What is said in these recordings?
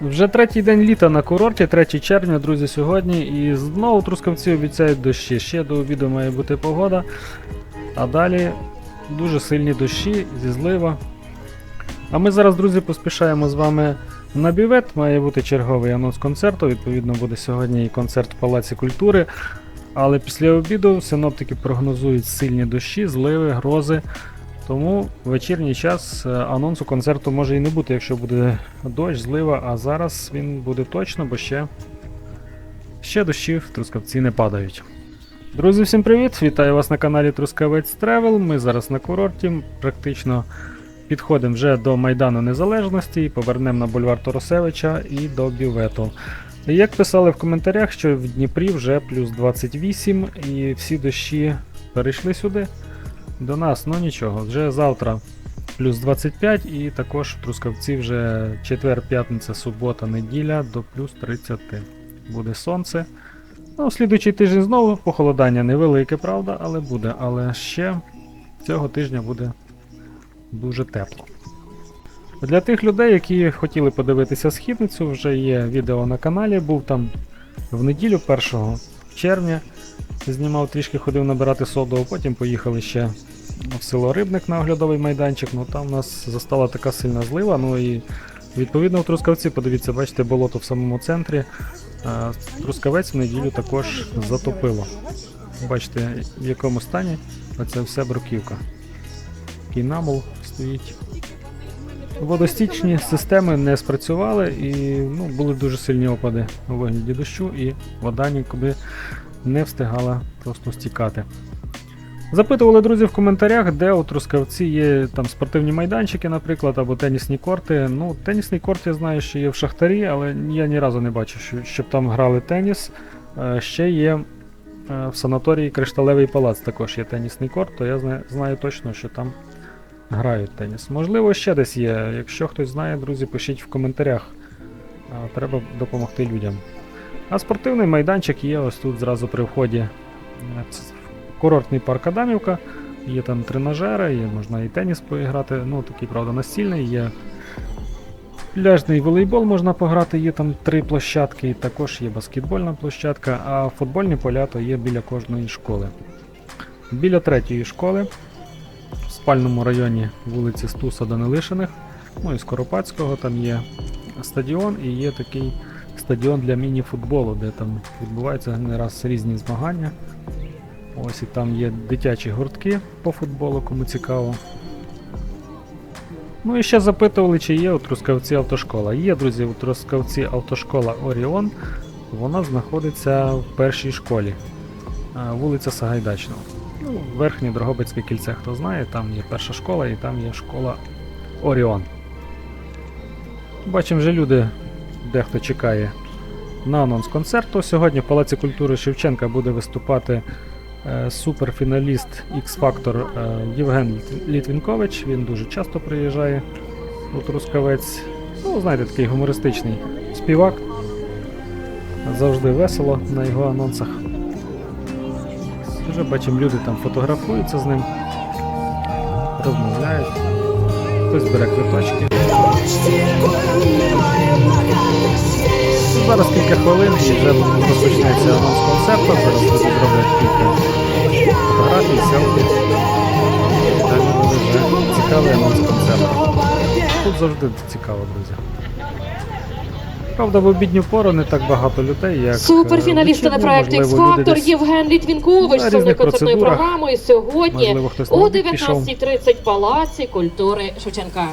Вже третій день літа на курорті, 3 червня, друзі, сьогодні. І знову трускавці обіцяють дощі. Ще до обіду має бути погода. А далі дуже сильні дощі зі злива. А ми зараз, друзі, поспішаємо з вами на бювет. Має бути черговий анонс концерту. Відповідно, буде сьогодні і концерт в Палаці культури. Але після обіду синоптики прогнозують сильні дощі, зливи, грози. Тому вечірній час е, анонсу концерту може і не бути, якщо буде дощ, злива, а зараз він буде точно, бо ще, ще дощі в Трускавці не падають. Друзі, всім привіт! Вітаю вас на каналі Трускавець Тревел. Ми зараз на курорті, практично підходимо вже до Майдану Незалежності повернемо на бульвар Торосевича і до бювету. Як писали в коментарях, що в Дніпрі вже плюс 28 і всі дощі перейшли сюди до нас, ну нічого, вже завтра плюс 25 і також в Трускавці вже четвер, п'ятниця, субота, неділя до плюс 30. Буде сонце. Ну, слідуючий тиждень знову похолодання невелике, правда, але буде. Але ще цього тижня буде дуже тепло. Для тих людей, які хотіли подивитися східницю, вже є відео на каналі. Був там в неділю, 1 червня. Знімав трішки, ходив набирати соду, а потім поїхали ще село Рибник на оглядовий майданчик. Ну там у нас застала така сильна злива. Ну і відповідно в Трускавці, подивіться, бачите, болото в самому центрі. А Трускавець в неділю також затопило. Бачите, в якому стані оце все бруківка. Такий намул стоїть. Водостічні системи не спрацювали і ну, були дуже сильні опади у вигляді дощу, і вода нікуди не встигала просто стікати. Запитували друзі в коментарях, де у Трускавці є там спортивні майданчики, наприклад, або тенісні корти. Ну, тенісний корт я знаю, що є в Шахтарі, але я ні разу не бачив, щоб там грали теніс. Е, Ще є е, в санаторії Кришталевий палац, також є тенісний корт, то я знаю, точно, що там грають теніс. Можливо, ще десь є. Якщо хтось знає, друзі, пишіть в коментарях. Е, Треба допомогти людям. А спортивний майданчик є ось тут зразу при вході. Курортний парк Адамівка. Є там тренажери, є, можна і теніс поіграти. Ну, такий, правда, настільний, є пляжний волейбол можна пограти, є там три площадки, і також є баскетбольна площадка, а футбольні поля то є біля кожної школи. Біля третьої школи в спальному районі вулиці Стуса Данилишиних, ну і Скоропадського там є стадіон і є такий стадіон для міні-футболу, де там відбуваються не раз різні змагання. Ось і там є дитячі гуртки по футболу, кому цікаво. Ну і ще запитували, чи є у Трускавці автошкола. Є, друзі, у Трускавці автошкола Оріон. Вона знаходиться в першій школі. Вулиця Сагайдачного. Ну, верхнє Дрогобицьке кільце, хто знає, там є перша школа і там є школа Оріон. Бачимо, вже люди дехто чекає на анонс концерту. Сьогодні в Палаці культури Шевченка буде виступати е, суперфіналіст X-Factor е, Євген Літвінкович. Він дуже часто приїжджає у Трускавець. Ну, знаєте, такий гумористичний співак. Завжди весело на його анонсах. Вже бачимо, люди там фотографуються з ним, розмовляють. Хтось бере квиточки. Зараз кілька хвилин і вже розпочнеться анонс концерту. Зараз люди зроблять кілька фотографій, селфі. Далі буде вже цікавий анонс концерту. Тут завжди цікаво, друзі. Правда, в обідню пору не так багато людей, як. е, Суперфіналісти на люди X-Factor Євген Літвінкович з концертною програмою сьогодні Можливо, о обід пішов. 19.30 Палаці культури Шевченка.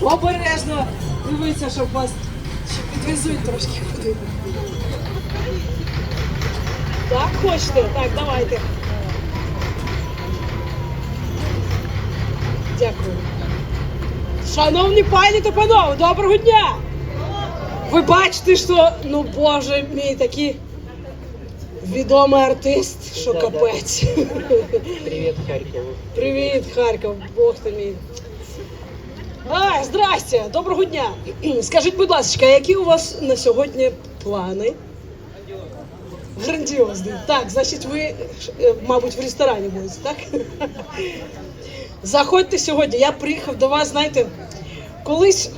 Обережно дивіться, щоб вас ще підвезуть трошки куди. Так, хочете? Так, давайте. Дякую. Шановні пані та панове, доброго дня! Ви бачите, що, ну боже мій, такий відомий артист, що капець. Привет, Харьков. Привіт, Харків, Бог ти мій. А, здрасте, доброго дня. Скажіть, будь ласка, які у вас на сьогодні плани? Грандіозний. Так, значить, ви, е, мабуть, в ресторані будете, так? Заходьте сьогодні. Я приїхав до вас, знаєте, колись.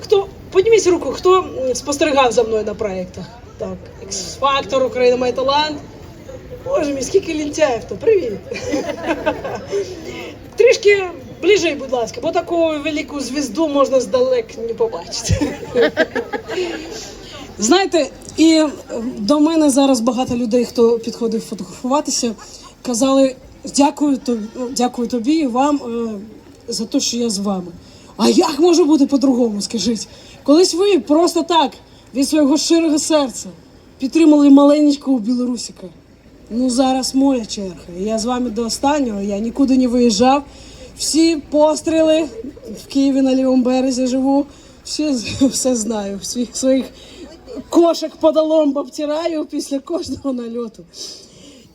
Хто підніміть руку, хто спостерігав за мною на проєктах? Так, X-Factor, Україна має талант. Боже мій, скільки лінтяїв то привіт. Трішки ближей, будь ласка, бо таку велику звізду можна здалек не побачити. Знаєте, і до мене зараз багато людей, хто підходив фотографуватися, казали дякую тобі, дякую тобі і вам е, за те, що я з вами. А як може бути по-другому, скажіть? Колись ви просто так від свого щирого серця підтримали маленького білорусика. Ну зараз моя черга. Я з вами до останнього. Я нікуди не виїжджав. Всі постріли в Києві на лівому березі живу. Всі все знаю. Всіх своїх кошик подолом обтираю після кожного нальоту.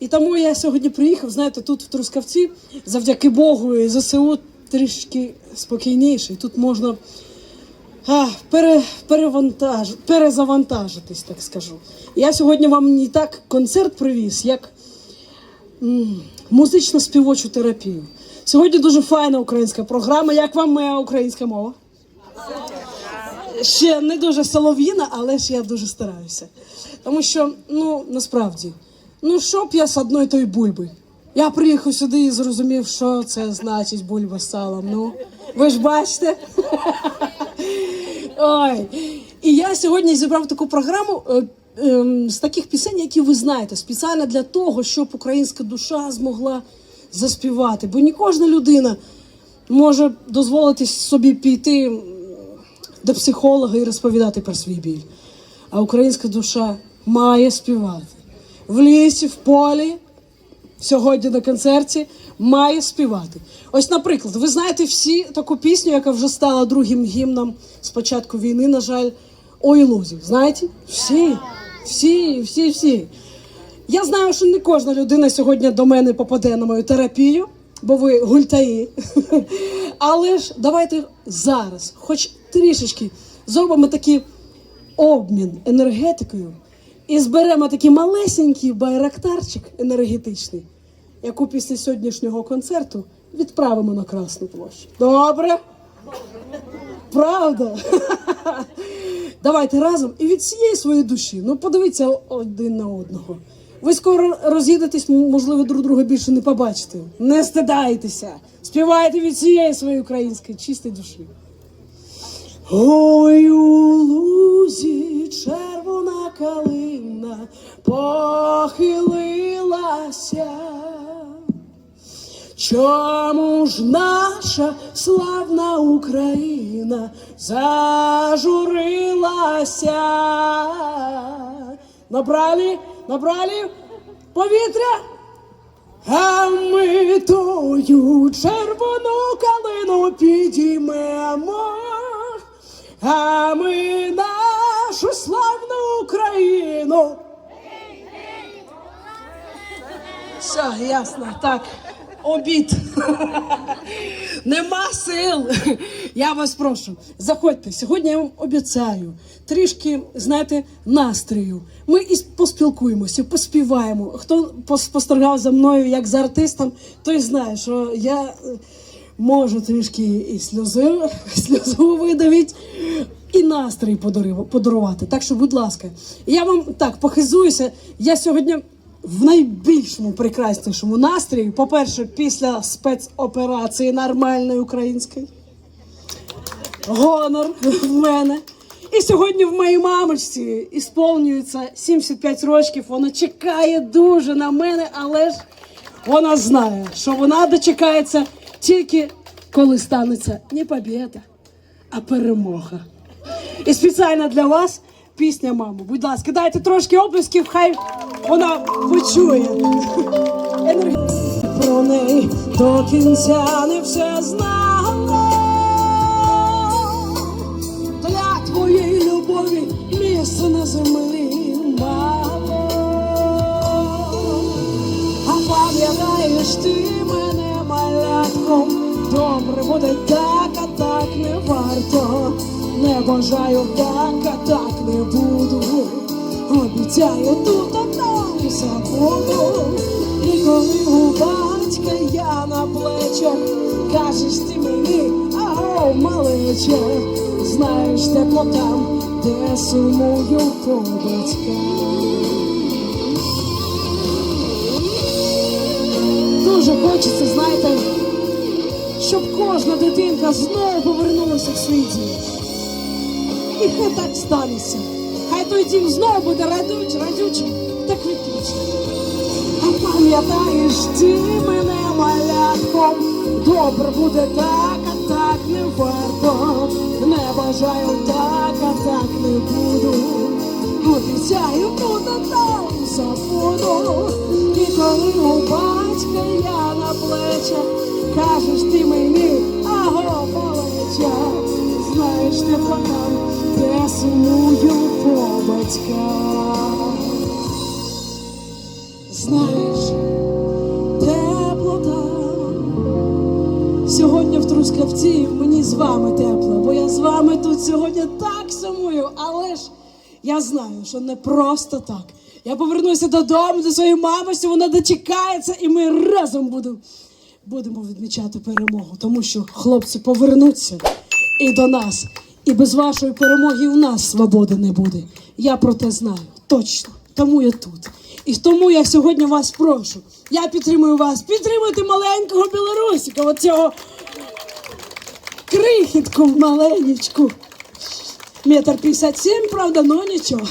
І тому я сьогодні приїхав, знаєте, тут в Трускавці, завдяки Богу і ЗСУ трішки спокійніше. І тут можна а, пере, перевантаж, перезавантажитись, так скажу. Я сьогодні вам не так концерт привіз, як м, музично-співочу терапію. Сьогодні дуже файна українська програма. Як вам моя українська мова? Ще не дуже солов'їна, але ж я дуже стараюся. Тому що, ну, насправді, ну що б я з одної тої бульби? Я приїхав сюди і зрозумів, що це значить бульба з салом. Ну, ви ж бачите. Ой. І я сьогодні зібрав таку програму е, ем, з таких пісень, які ви знаєте, спеціально для того, щоб українська душа змогла заспівати. Бо не кожна людина може дозволити собі піти до психолога і розповідати про свій біль. А українська душа має співати в лісі, в полі, сьогодні на концерті має співати. Ось, наприклад, ви знаєте всі таку пісню, яка вже стала другим гімном з початку війни, на жаль, «Ой, лузі». Знаєте? Всі, всі, всі, всі. Я знаю, що не кожна людина сьогодні до мене попаде на мою терапію, бо ви гультаї. Але ж давайте зараз, хоч трішечки, зробимо такий обмін енергетикою і зберемо такий малесенький байрактарчик енергетичний, яку після сьогоднішнього концерту відправимо на Красну площу. Добре? Правда? Давайте разом і від всієї своєї душі. Ну подивіться один на одного. Ви скоро роз'їдетесь, можливо, друг друга більше не побачите. Не стидайтеся. Співайте від всієї своєї української чистої душі. Ой, у лузі червона калина похилилася. Чому ж наша славна Україна зажурилася? Набрали, набрали повітря? А ми тою червону калину підіймемо, а ми нашу славну Україну. Все, ясно, так. Обід. Нема сил. Я вас прошу, заходьте. Сьогодні я вам обіцяю трішки, знаєте, настрою. Ми і поспілкуємося, поспіваємо. Хто пос- спостерігав за мною як за артистом, той знає, що я е, можу трішки і сльози, сльозу видавити, і настрій подарувати. Так що, будь ласка, я вам так похизуюся. Я сьогодні в найбільшому прекраснішому настрої. По-перше, після спецоперації нормальної української. Гонор в мене. І сьогодні в моїй мамочці ісповнюється 75 років. Вона чекає дуже на мене, але ж вона знає, що вона дочекається тільки коли станеться не побєда, а перемога. І спеціально для вас пісня, мамо. Будь ласка, дайте трошки оплесків, хай вона почує. Про неї до кінця не все знала. Для твоєї любові місце на землі мало. А пам'ятаєш ти мене малятком, добре буде так, а так не варто. Не бажаю так, а так не буду. Обіцяю тут та там забуду. І коли у батька я на плечах, кажеш ти мені, аго, малеча, знаєш тепло там, де сумую по батькам. Дуже хочеться, знаєте, щоб кожна дитинка знову повернулася в свій дім. І хай так станеться. Хай той дім знову буде радючий, радючий та квітучий. А пам'ятаєш ти мене малятком, добре буде так, а так не варто. Не бажаю так, а так не буду. Обіцяю, буду там забуду. І коли у батька я на плечах, кажеш ти мені, аго, малеча, знаєш не там, де сумую по батькам. Знаєш, тепло там. Сьогодні в Трускавці мені з вами тепло, бо я з вами тут сьогодні так сумую, але ж я знаю, що не просто так. Я повернуся додому до своєї мамусі, вона дочекається, і ми разом будемо, будемо відмічати перемогу, тому що хлопці повернуться і до нас. І без вашої перемоги у нас свободи не буде. Я про те знаю точно. Тому я тут. І тому я сьогодні вас прошу. Я підтримую вас. Підтримуйте маленького білорусика, оцього крихітку маленечку. Метр п'ятдесят сім, правда, но нічого.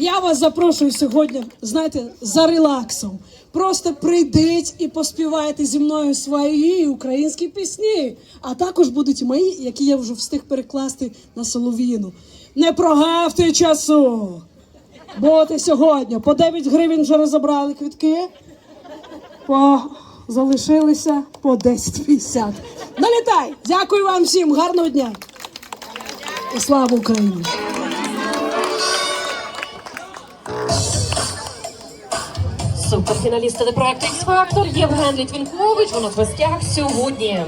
Я вас запрошую сьогодні, знаєте, за релаксом. Просто прийдіть і поспівайте зі мною свої українські пісні. А також будуть мої, які я вже встиг перекласти на солов'їну. Не прогавте часу! Боти сьогодні. По 9 гривень вже розібрали квітки. По залишилися по 10,50. Налітай! Дякую вам всім, гарного дня! І слава Україні! Суперфіналіст телепроекту X-Factor Євген Літвінкович. Воно в гостях сьогодні.